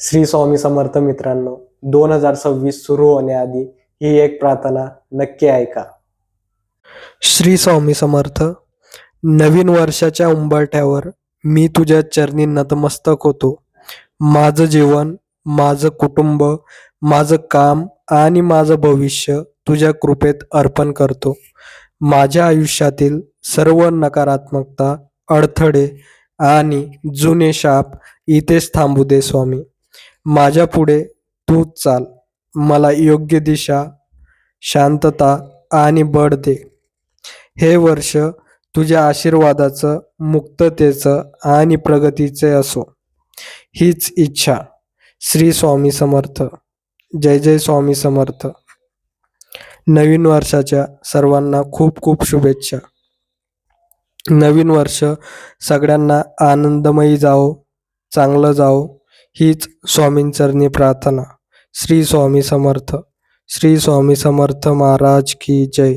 श्री स्वामी समर्थ मित्रांनो दोन हजार सव्वीस सुरू होण्याआधी ही एक प्रार्थना नक्की ऐका. श्री स्वामी समर्थ नवीन वर्षाच्या उंबरठ्यावर मी तुझ्या चरणी नतमस्तक होतो. माझं जीवन माझं कुटुंब माझं काम आणि माझं भविष्य तुझ्या कृपेत अर्पण करतो. माझ्या आयुष्यातील सर्व नकारात्मकता अडथळे आणि जुने शाप इथेच थांबू दे स्वामी. माझ्या पुढे तूच चाल. मला योग्य दिशा शांतता आणि बळ दे. हे वर्ष तुझ्या आशीर्वादाचं मुक्ततेचं आणि प्रगतीचे असो. हीच इच्छा. श्री स्वामी समर्थ. जय जय स्वामी समर्थ. नवीन वर्षाच्या सर्वांना खूप खूप शुभेच्छा. नवीन वर्ष सगळ्यांना आनंदमयी जाओ चांगलं जाओ हीच स्वामींचरणी प्रार्थना. श्री स्वामी समर्थ. श्री स्वामी समर्थ महाराज की जय.